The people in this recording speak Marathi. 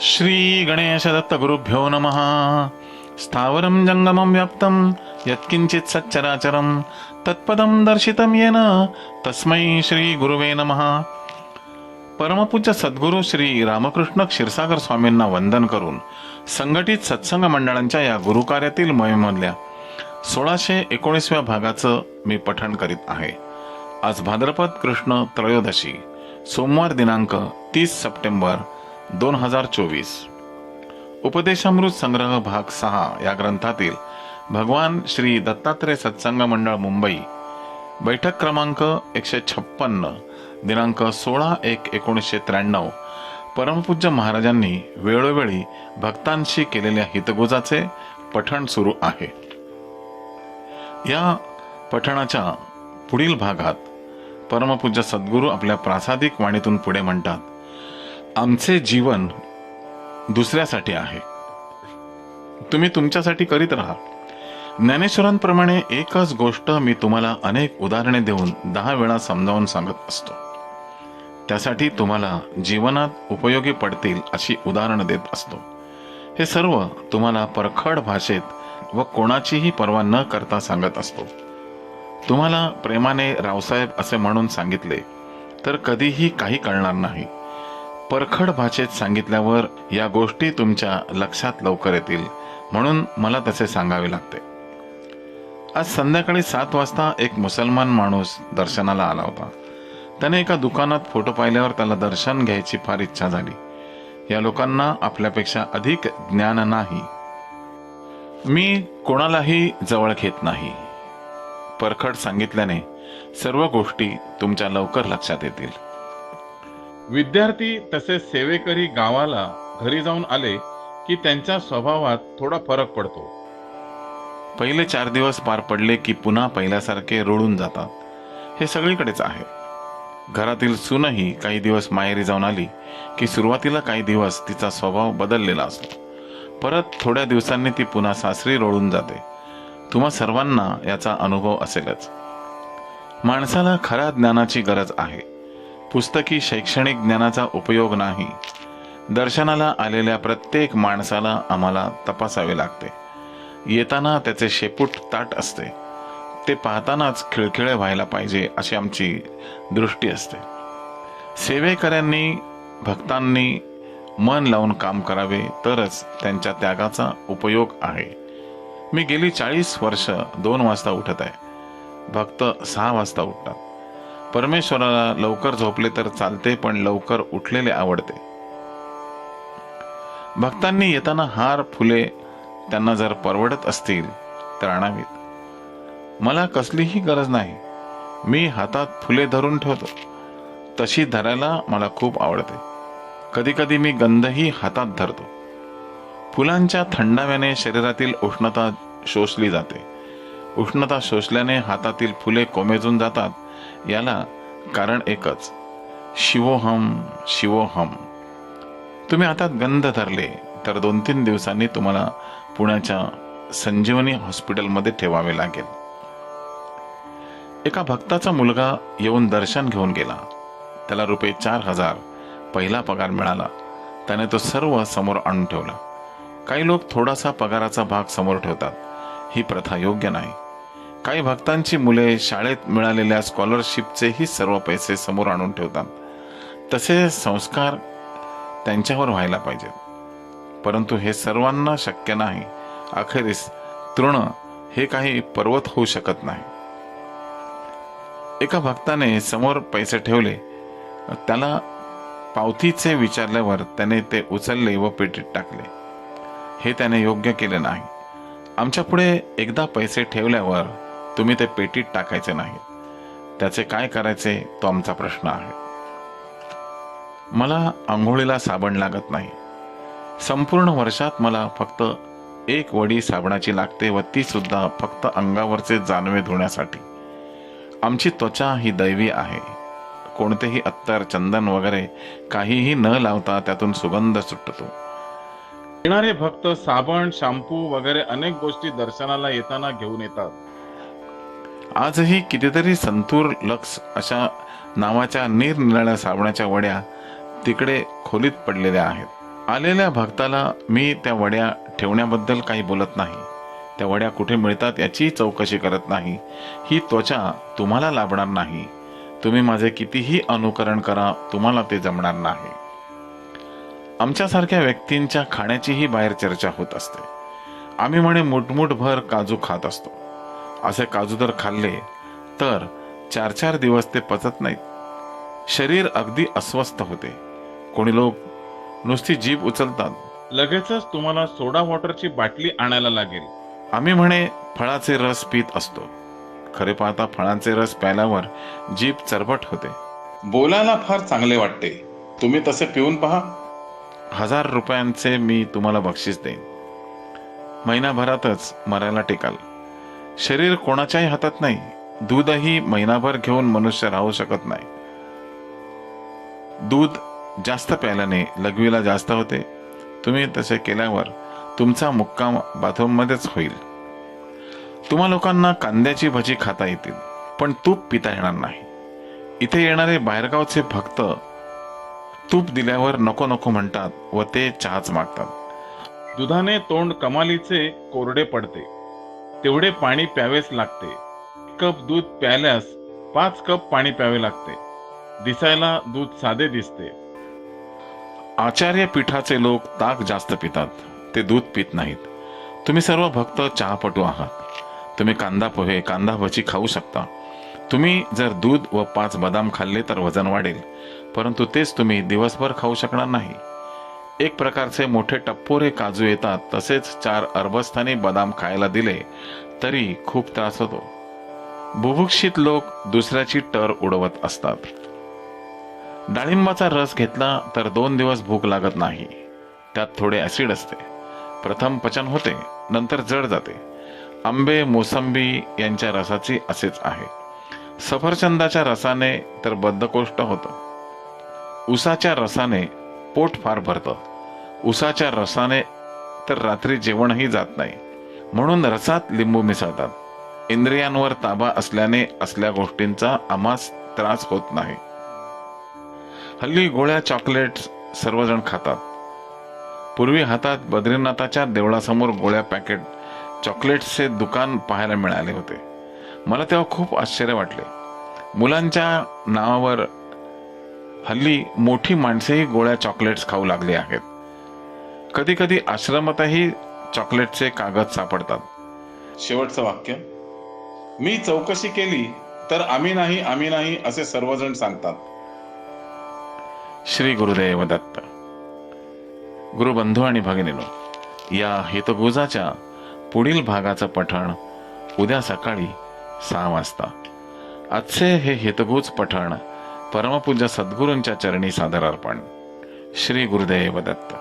श्री गणेश दत्त गुरुभ्यो नमः। स्थावरं जङ्गमं व्याप्तं यत्किञ्चित् सच्चराचरं तत्पदं दर्शितं येन तस्मै श्री गुरुवे नमः। परमपूज्य सद्गुरू श्री रामकृष्ण क्षीरसागर स्वामींना वंदन करून संघटित सत्संग मंडळांच्या या गुरुकार्यातील मोहिमधल्या सोळाशे एकोणीसव्या भागाचं मी पठण करीत आहे. आज भाद्रपद कृष्ण त्रयोदशी सोमवार दिनांक तीस सप्टेंबर दोन हजार चोवीस. उपदेशामृत संग्रह भाग सहा या ग्रंथातील भगवान श्री दत्तात्रय सत्संग मंडळ मुंबई बैठक क्रमांक एकशे छप्पन्न दिनांक सोळा एक एकोणीसशे त्र्याण्णव परमपूज्य महाराजांनी वेळोवेळी भक्तांशी केलेल्या हितगुजाचे पठण सुरू आहे. या पठणाच्या पुढील भागात परमपूज्य सद्गुरू आपल्या प्रासादिक वाणीतून पुढे म्हणतात आमचे जीवन दुसऱ्यासाठी आहे. तुम्ही तुमच्यासाठी करीत राहा. ज्ञानेश्वरांप्रमाणे एकच गोष्ट मी तुम्हाला अनेक उदाहरणे देऊन दहा वेळा समजावून सांगत असतो. त्यासाठी तुम्हाला जीवनात उपयोगी पडतील अशी उदाहरणं देत असतो. हे सर्व तुम्हाला परखड भाषेत व कोणाचीही पर्वा न करता सांगत असतो. तुम्हाला प्रेमाने रावसाहेब असे म्हणून सांगितले तर कधीही काही कळणार नाही. परखड भाषेत सांगितल्यावर या गोष्टी तुमच्या लक्षात लवकर येतील. म्हणून मला तसे सांगावे लागते. आज संध्याकाळी सात वाजता एक मुसलमान माणूस दर्शनाला आला होता. त्याने एका दुकानात फोटो पाहिल्यावर त्याला दर्शन घ्यायची फार इच्छा झाली. या लोकांना आपल्यापेक्षा अधिक ज्ञान नाही. मी कोणालाही जवळ घेत नाही. परखड सांगितल्याने सर्व गोष्टी तुमच्या लवकर लक्षात येतील. विद्यार्थी तसेच सेवेकरी गावाला घरी जाऊन आले की त्यांच्या स्वभावात थोडा फरक पडतो. पहिले चार दिवस पार पडले की पुन्हा पहिल्यासारखे रोडून जातात. हे सगळीकडेच आहे. घरातील सूनही काही दिवस माहेरी जाऊन आली की सुरुवातीला काही दिवस तिचा स्वभाव बदललेला असतो. परत थोड्या दिवसांनी ती पुन्हा सासरी रोळून जाते. तुम्हा सर्वांना याचा अनुभव असेलच. माणसाला खऱ्या ज्ञानाची गरज आहे. पुस्तकी शैक्षणिक ज्ञानाचा उपयोग नाही. दर्शनाला आलेल्या प्रत्येक माणसाला आम्हाला तपासावे लागते. येताना त्याचे शेपूट ताट असते. ते पाहतानाच खिळखिळे व्हायला पाहिजे अशी आमची दृष्टी असते. सेवेकऱ्यांनी भक्तांनी मन लावून काम करावे तरच त्यांच्या त्यागाचा उपयोग आहे. मी गेली चाळीस वर्ष दोन वाजता उठत आहे. भक्त सहा वाजता उठतात. परमेश्वराला लवकर झोपले तर चालते पण लवकर उठलेले आवडते. भक्तांनी येताना हार फुले त्यांना जर परवडत असतील तर आणावीत. मला कसलीही गरज नाही. मी हातात फुले धरून ठेवतो. तशी धरायला मला खूप आवडते. कधी कधी मी गंधही हातात धरतो. फुलांच्या थंडाव्याने शरीरातील उष्णता शोषली जाते. उष्णता शोषल्याने हातातील फुले कोमेजून जातात. याला कारण एकच शिवोहम शिवोहम. तुम्ही हातात गंध धरले तर दोन तीन दिवसांनी तुम्हाला पुण्याच्या संजीवनी हॉस्पिटलमध्ये ठेवावे लागेल. एका भक्ताचा मुलगा येऊन दर्शन घेऊन गेला. त्याला रुपये चार हजार पहिला पगार मिळाला. त्याने तो सर्व समोर आणून ठेवला. काही लोक थोडासा पगाराचा भाग समोर ठेवतात. ही प्रथा योग्य नाही. काही भक्तांची मुले शाळेत मिळालेल्या स्कॉलरशिपचेही सर्व पैसे समोर आणून ठेवतात. तसे संस्कार त्यांच्यावर व्हायला पाहिजेत. परंतु हे सर्वांना शक्य नाही. अखेरीस तृण हे काही पर्वत होऊ शकत नाही. एका भक्ताने समोर पैसे ठेवले. त्याला पावतीचे विचारल्यावर त्याने ते उचलले व पेटीत टाकले. हे त्याने योग्य केले नाही. आमच्या पुढे एकदा पैसे ठेवल्यावर तुम्ही ते पेटीत टाकायचे नाही त्याचे काय करायचे तो आमचा प्रश्न आहे. मला आंघोळीला साबण लागत नाही. संपूर्ण वर्षात मला फक्त एक वडी साबणाची लागते व ती सुद्धा फक्त अंगावरचे जानवे धुण्यासाठी. आमची त्वचा ही दैवी आहे. कोणतेही अत्तर चंदन वगैरे काहीही न लावता त्यातून सुगंध सुटतो. येणारे भक्त साबण शॅम्पू वगैरे अनेक गोष्टी दर्शनाला येताना घेऊन येतात. आजही कितीतरी संतूर लक्स अशा नावाच्या निरनिराळ्या साबणाच्या वड्या तिकडे खोलीत पडलेल्या आहेत. आलेल्या भक्ताला मी त्या वड्या ठेवण्याबद्दल काही बोलत नाही. त्या वड्या कुठे मिळतात याची चौकशी करत नाही. ही त्वचा तुम्हाला लाभणार नाही. तुम्ही माझे कितीही अनुकरण करा तुम्हाला ते जमणार नाही. आमच्यासारख्या व्यक्तींच्या खाण्याचीही बाहेर चर्चा होत असते. आम्ही म्हणे मुठमुठभर काजू खात असतो. असे काजू जर खाल्ले तर चार चार दिवस ते पचत नाहीत. शरीर अगदी अस्वस्थ होते. कोणी लोक नुसती जीभ उचलतात. लगेचच तुम्हाला सोडा वॉटरची बाटली आणायला लागेल. आम्ही म्हणे फळाचे रस पित असतो. खरे पाहता फळांचे रस प्यायल्यावर जीभ चरबट होते. बोलायला फार चांगले वाटते. तुम्ही तसे पिऊन पहा. हजार रुपयांचे मी तुम्हाला बक्षीस देईन. महिनाभरातच मरायला टेकाल. शरीर कोणाच्याही हातात नाही. दूधही महिनाभर घेऊन मनुष्य राहू शकत नाही. दूध जास्त प्यायल्याने लघवीला जास्त होते. तुम्ही तसे केल्यावर तुमचा मुक्काम बाथरूममध्येच होईल. तुम्हा लोकांना कांद्याची भजी खाता येतील पण तूप पिता येणार नाही. इथे येणारे बाहेरगावचे भक्त तूप दिल्यावर नको नको म्हणतात व ते चहाच मागतात. दुधाने तोंड कमालीचे कोरडे पडते. तेवढे पाणी प्यावेच लागते. कप दूध प्यायल्यास पाच कप पाणी प्यावे लागते. दिसायला दूध साधे दिसते. आचार्य पीठाचे लोक ताक जास्त पितात. ते दूध पित नाहीत. तुम्ही सर्व भक्त चहापटू आहात. तुम्ही कांदा पोहे कांदा भजी खाऊ शकता. तुम्ही जर दूध व पाच बदाम खाल्ले तर वजन वाढेल. परंतु तेच तुम्ही दिवसभर खाऊ शकणार नाही. एक प्रकारचे मोठे टप्पोरे काजू येतात तसेच चार अरबस्थानी बदाम खायला दिले तरी खूप त्रास होतो. बुभुक्षित लोक दुसऱ्याची टर उडवत असतात. डाळिंबाचा रस घेतला तर दोन दिवस भूक लागत नाही. त्यात थोडे ऍसिड असते. प्रथम पचन होते नंतर जड जाते. आंबे मोसंबी यांच्या रसाची असेच आहे. सफरचंदाच्या रसाने तर बद्धकोष्ठ होतं. उसाच्या रसाने पोट फार भरतं. उसाच्या रसाने तर रात्री जेवणही जात नाही. म्हणून रसात लिंबू मिसळतात. इंद्रियांवर ताबा असल्याने असल्या गोष्टींचा आम्हास त्रास होत नाही. हल्ली गोळ्या चॉकलेट्स सर्वजण खातात. पूर्वी हातात बद्रीनाथाच्या देवळासमोर गोळ्या पॅकेट चॉकलेट्सचे दुकान पाहायला मिळाले होते. मला तेव्हा खूप आश्चर्य वाटले. मुलांच्या नावावर हल्ली मोठी माणसेही गोळ्या चॉकलेट्स खाऊ लागली आहेत. कधी कधी आश्रमातही चॉकलेटचे कागद सापडतात. शेवटचं वाक्य. मी चौकशी केली तर आम्ही नाही आम्ही नाही असे सर्वजण सांगतात. श्री गुरुदेव दत्त गुरुबंधू आणि भगिनीनो या हितगुजाच्या पुढील भागाचं पठण उद्या सकाळी सहा वाजता आजचे हे हितगुज पठण परमपूज्य सद्गुरूंच्या चरणी सादर अर्पण श्री गुरुदेव दत्त।